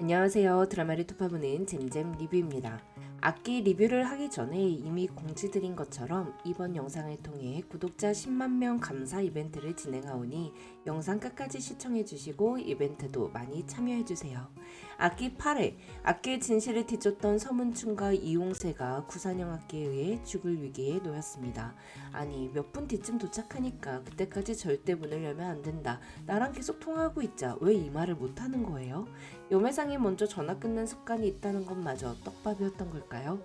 안녕하세요. 드라마를 투파보는 잼잼 리뷰입니다. 악기 리뷰를 하기 전에 이미 공지드린 것처럼 이번 영상을 통해 구독자 10만 명 감사 이벤트를 진행하오니 영상 끝까지 시청해주시고 이벤트도 많이 참여해주세요. 악기 8회, 악기의 진실을 뒤쫓던 서문춘과 이용세가 구산형 악기에 의해 죽을 위기에 놓였습니다. 아니 몇 분 뒤쯤 도착하니까 그때까지 절대 문을 열면 안 된다. 나랑 계속 통화하고 있자. 왜 이 말을 못하는 거예요? 여매상이 먼저 전화 끊는 습관이 있다는 것마저 떡밥이었던 걸까요?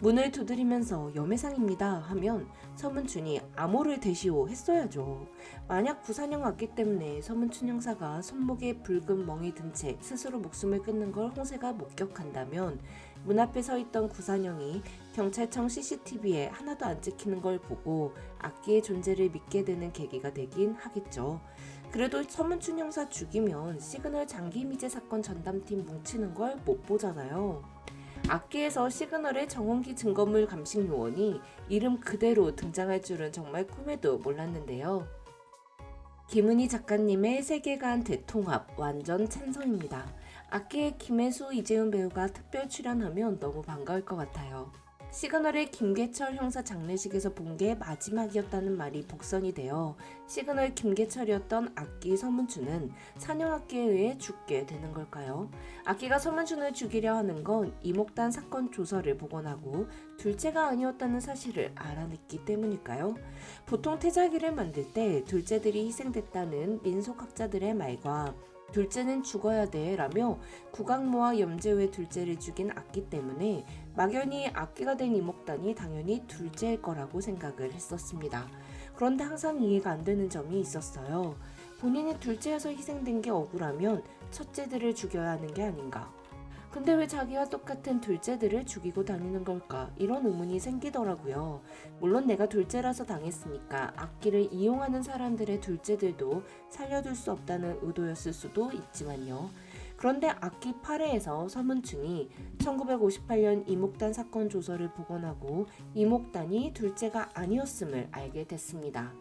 문을 두드리면서 여매상입니다 하면 서문춘이 암호를 대시오 했어야죠. 만약 구산형 악기 때문에 서문춘 형사가 손목에 붉은 멍이 든 채 스스로 목숨을 끊는 걸 홍세가 목격한다면 문 앞에 서 있던 구산형이 경찰청 CCTV에 하나도 안 찍히는 걸 보고 악기의 존재를 믿게 되는 계기가 되긴 하겠죠. 그래도 서문춘 형사 죽이면 시그널 장기 미제 사건 전담팀 뭉치는 걸 못 보잖아요. 악기에서 시그널의 정원기 증거물 감식 요원이 이름 그대로 등장할 줄은 정말 꿈에도 몰랐는데요. 김은희 작가님의 세계관 대통합 완전 찬성입니다. 악기의 김혜수, 이재훈 배우가 특별 출연하면 너무 반가울 것 같아요. 시그널의 김계철 형사 장례식에서 본 게 마지막이었다는 말이 복선이 되어 시그널 김계철이었던 악기 서문주는 산영악기에 의해 죽게 되는 걸까요? 악기가 서문준을 죽이려 하는 건 이목단 사건 조서를 복원하고 둘째가 아니었다는 사실을 알아냈기 때문일까요? 보통 태자기를 만들 때 둘째들이 희생됐다는 민속학자들의 말과 둘째는 죽어야 돼 라며 구강모와 염제후의 둘째를 죽인 악기 때문에 막연히 악기가 된 이목단이 당연히 둘째일 거라고 생각을 했었습니다. 그런데 항상 이해가 안 되는 점이 있었어요. 본인이 둘째여서 희생된 게 억울하면 첫째들을 죽여야 하는 게 아닌가. 근데 왜 자기와 똑같은 둘째들을 죽이고 다니는 걸까? 이런 의문이 생기더라고요. 물론 내가 둘째라서 당했으니까 악기를 이용하는 사람들의 둘째들도 살려둘 수 없다는 의도였을 수도 있지만요. 그런데 악기 8회에서 서문충이 1958년 이목단 사건 조서를 복원하고 이목단이 둘째가 아니었음을 알게 됐습니다.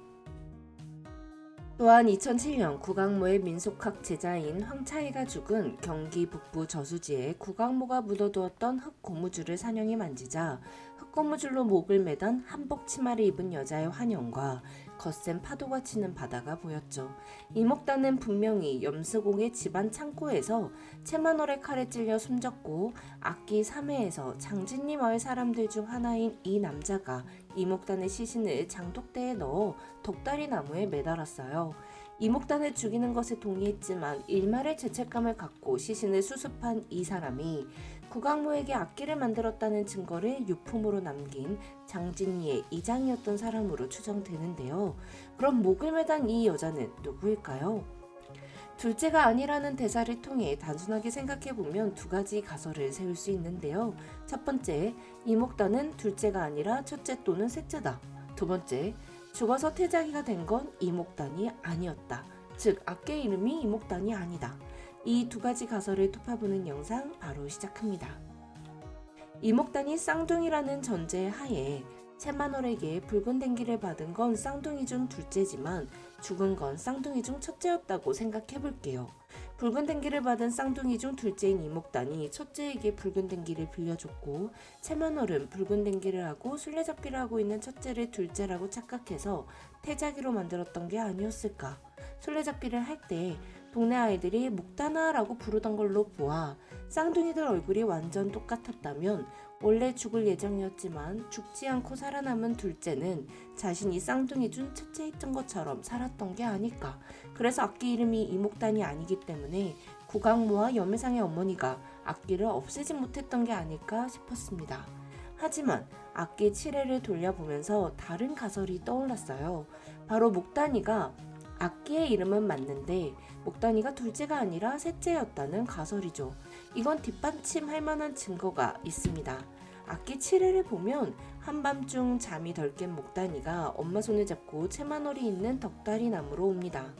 또한 2007년 구강모의 민속학 제자인 황차이가 죽은 경기 북부 저수지에 구강모가 묻어두었던 흙 고무줄을 산영이 만지자 흙 고무줄로 목을 매던 한복 치마를 입은 여자의 환영과 거센 파도가 치는 바다가 보였죠. 이목단은 분명히 염스공의 집안 창고에서 채마놀의 칼에 찔려 숨졌고 악기 3회에서 장진리 마을 사람들 중 하나인 이 남자가 이목단의 시신을 장독대에 넣어 덕다리 나무에 매달았어요. 이목단을 죽이는 것에 동의했지만 일말의 죄책감을 갖고 시신을 수습한 이 사람이 구강모에게 악기를 만들었다는 증거를 유품으로 남긴 장진리의 이장이었던 사람으로 추정되는데요. 그럼 목을 매단 이 여자는 누구일까요? 둘째가 아니라는 대사를 통해 단순하게 생각해보면 두 가지 가설을 세울 수 있는데요. 첫 번째, 이목단은 둘째가 아니라 첫째 또는 셋째다. 두 번째, 죽어서 태자기가 된 건 이목단이 아니었다. 즉, 악계 이름이 이목단이 아니다. 이 두 가지 가설을 투파보는 영상 바로 시작합니다. 이목단이 쌍둥이라는 전제 하에 채마놀에게 붉은 댕기를 받은 건 쌍둥이 중 둘째지만 죽은 건 쌍둥이 중 첫째였다고 생각해 볼게요. 붉은 댕기를 받은 쌍둥이 중 둘째인 이목단이 첫째에게 붉은 댕기를 빌려줬고 채마놀은 붉은 댕기를 하고 술래잡기를 하고 있는 첫째를 둘째라고 착각해서 태자기로 만들었던 게 아니었을까. 술래잡기를 할 때 동네 아이들이 목다나라고 부르던 걸로 보아 쌍둥이들 얼굴이 완전 똑같았다면 원래 죽을 예정이었지만 죽지 않고 살아남은 둘째는 자신이 쌍둥이 중 첫째였던 것처럼 살았던 게 아닐까. 그래서 악기 이름이 이목단이 아니기 때문에 구강모와 염혜상의 어머니가 악기를 없애지 못했던 게 아닐까 싶었습니다. 하지만 악기 7회를 돌려보면서 다른 가설이 떠올랐어요. 바로 목단이가 악기의 이름은 맞는데 목단이가 둘째가 아니라 셋째였다는 가설이죠. 이건 뒷받침할 만한 증거가 있습니다. 악기 7회를 보면 한밤중 잠이 덜 깬 목단이가 엄마 손을 잡고 채마놀이 있는 덕다리 나무로 옵니다.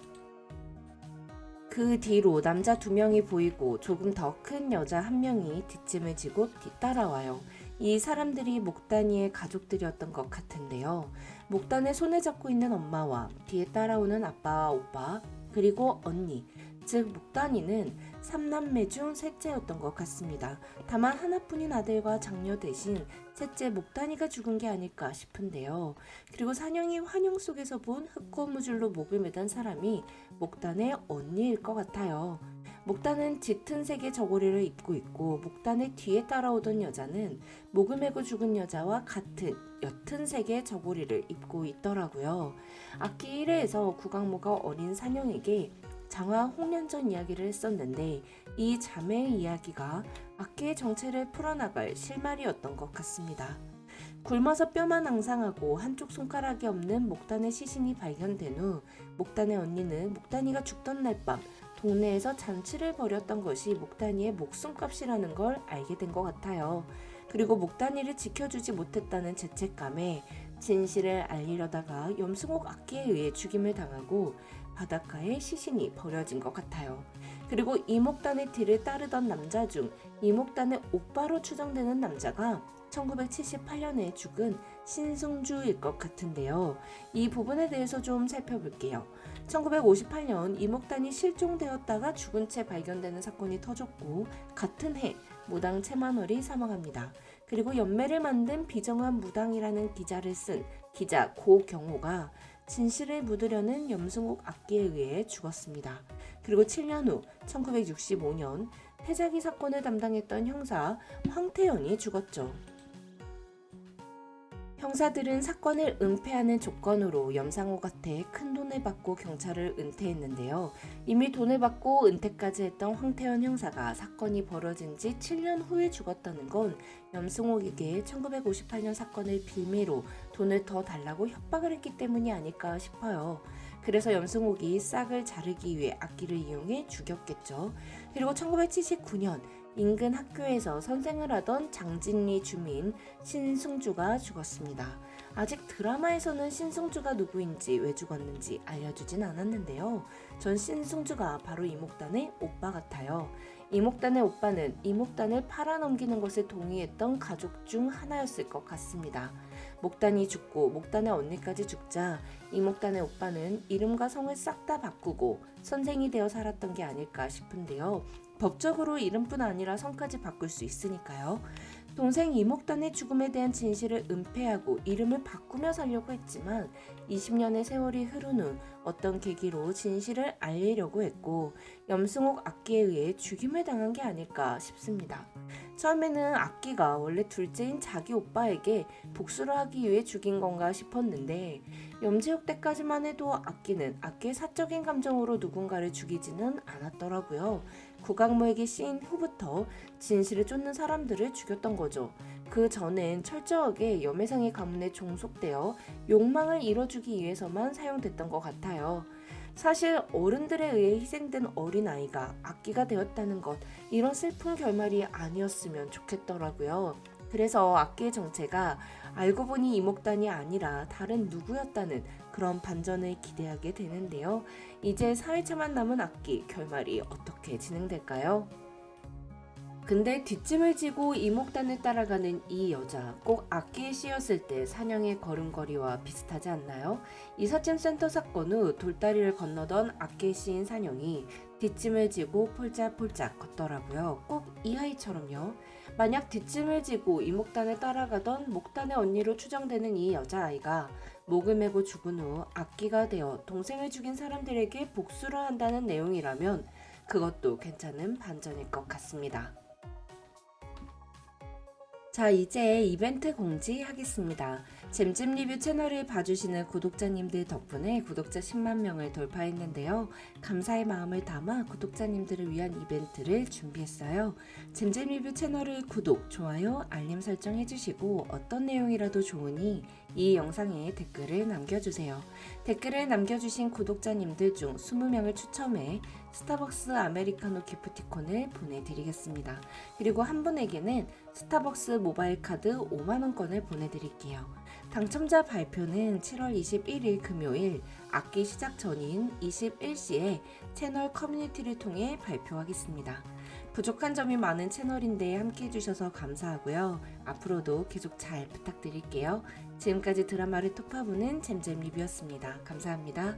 그 뒤로 남자 두 명이 보이고 조금 더 큰 여자 한 명이 뒷짐을 지고 뒤따라와요. 이 사람들이 목단이의 가족들이었던 것 같은데요. 목단의 손을 잡고 있는 엄마와 뒤에 따라오는 아빠와 오빠, 그리고 언니, 즉 목단이는 삼남매 중 셋째였던 것 같습니다. 다만 하나뿐인 아들과 장녀 대신 셋째 목단이가 죽은 게 아닐까 싶은데요. 그리고 산영이 환영 속에서 본 흑고무줄로 목을 매단 사람이 목단의 언니일 것 같아요. 목단은 짙은 색의 저고리를 입고 있고 목단의 뒤에 따라오던 여자는 목을 메고 죽은 여자와 같은 옅은 색의 저고리를 입고 있더라고요. 악기 1회에서 구강모가 어린 산영에게 장화 홍련전 이야기를 했었는데 이 자매의 이야기가 악기의 정체를 풀어나갈 실마리였던 것 같습니다. 굶어서 뼈만 앙상하고 한쪽 손가락이 없는 목단의 시신이 발견된 후 목단의 언니는 목단이가 죽던 날 밤 동네에서 잔치를 벌였던 것이 목단이의 목숨값이라는 걸 알게 된 것 같아요. 그리고 목단이를 지켜주지 못했다는 죄책감에 진실을 알리려다가 염승옥 악기에 의해 죽임을 당하고 바닷가에 시신이 버려진 것 같아요. 그리고 이목단의 뒤를 따르던 남자 중 이목단의 오빠로 추정되는 남자가 1978년에 죽은 신승주일 것 같은데요. 이 부분에 대해서 좀 살펴볼게요. 1958년 이목단이 실종되었다가 죽은 채 발견되는 사건이 터졌고 같은 해 무당 채만월이 사망합니다. 그리고 연매를 만든 비정한 무당이라는 기자를 쓴 기자 고경호가 진실을 묻으려는 염승옥 악기에 의해 죽었습니다. 그리고 7년 후 1965년 태자기 사건을 담당했던 형사 황태연이 죽었죠. 형사들은 사건을 은폐하는 조건으로 염상호한테 큰 돈을 받고 경찰을 은퇴했는데요. 이미 돈을 받고 은퇴까지 했던 황태현 형사가 사건이 벌어진 지 7년 후에 죽었다는 건 염승옥에게 1958년 사건을 빌미로 돈을 더 달라고 협박을 했기 때문이 아닐까 싶어요. 그래서 염승옥이 싹을 자르기 위해 악기를 이용해 죽였겠죠. 그리고 1979년 인근 학교에서 선생을 하던 장진리 주민 신승주가 죽었습니다. 아직 드라마에서는 신승주가 누구인지 왜 죽었는지 알려주진 않았는데요. 전 신승주가 바로 이목단의 오빠 같아요. 이목단의 오빠는 이목단을 팔아넘기는 것에 동의했던 가족 중 하나였을 것 같습니다. 목단이 죽고 목단의 언니까지 죽자 이목단의 오빠는 이름과 성을 싹 다 바꾸고 선생이 되어 살았던 게 아닐까 싶은데요. 법적으로 이름뿐 아니라 성까지 바꿀 수 있으니까요. 동생 이목단의 죽음에 대한 진실을 은폐하고 이름을 바꾸며 살려고 했지만 20년의 세월이 흐른 후 어떤 계기로 진실을 알리려고 했고 염승옥 악기에 의해 죽임을 당한 게 아닐까 싶습니다. 처음에는 악기가 원래 둘째인 자기 오빠에게 복수를 하기 위해 죽인 건가 싶었는데 염지옥 때까지만 해도 악기는 악기의 사적인 감정으로 누군가를 죽이지는 않았더라고요. 구강모에게 씌인 후부터 진실을 쫓는 사람들을 죽였던 거죠. 그 전엔 철저하게 염해상의 가문에 종속되어 욕망을 이뤄주기 위해서만 사용됐던 것 같아요. 사실 어른들에 의해 희생된 어린아이가 악기가 되었다는 것, 이런 슬픈 결말이 아니었으면 좋겠더라고요. 그래서 악기의 정체가 알고 보니 이목단이 아니라 다른 누구였다는 그런 반전을 기대하게 되는데요. 이제 4회차만 남은 악기 결말이 어떻게 진행될까요? 근데 뒷짐을 지고 이목단을 따라가는 이 여자 꼭 악기에 씌었을 때 사냥의 걸음걸이와 비슷하지 않나요? 이삿짐 센터 사건 후 돌다리를 건너던 악기에 씌인 사냥이 뒷짐을 지고 폴짝폴짝 걷더라고요. 꼭 이 아이처럼요. 만약 뒷짐을 지고 이목단을 따라가던 목단의 언니로 추정되는 이 여자아이가 목을 메고 죽은 후 악기가 되어 동생을 죽인 사람들에게 복수를 한다는 내용이라면 그것도 괜찮은 반전일 것 같습니다. 자, 이제 이벤트 공지하겠습니다. 잼잼 리뷰 채널을 봐주시는 구독자님들 덕분에 구독자 10만 명을 돌파했는데요. 감사의 마음을 담아 구독자님들을 위한 이벤트를 준비했어요. 잼잼 리뷰 채널을 구독, 좋아요, 알림 설정 해주시고 어떤 내용이라도 좋으니 이 영상에 댓글을 남겨주세요. 댓글을 남겨주신 구독자님들 중 20명을 추첨해 스타벅스 아메리카노 기프티콘을 보내드리겠습니다. 그리고 한 분에게는 스타벅스 모바일 카드 5만원권을 보내드릴게요. 당첨자 발표는 7월 21일 금요일 악기 시작 전인 21시에 채널 커뮤니티를 통해 발표하겠습니다. 부족한 점이 많은 채널인데 함께 해주셔서 감사하고요. 앞으로도 계속 잘 부탁드릴게요. 지금까지 드라마를 톱파보는 잼잼 리뷰였습니다. 감사합니다.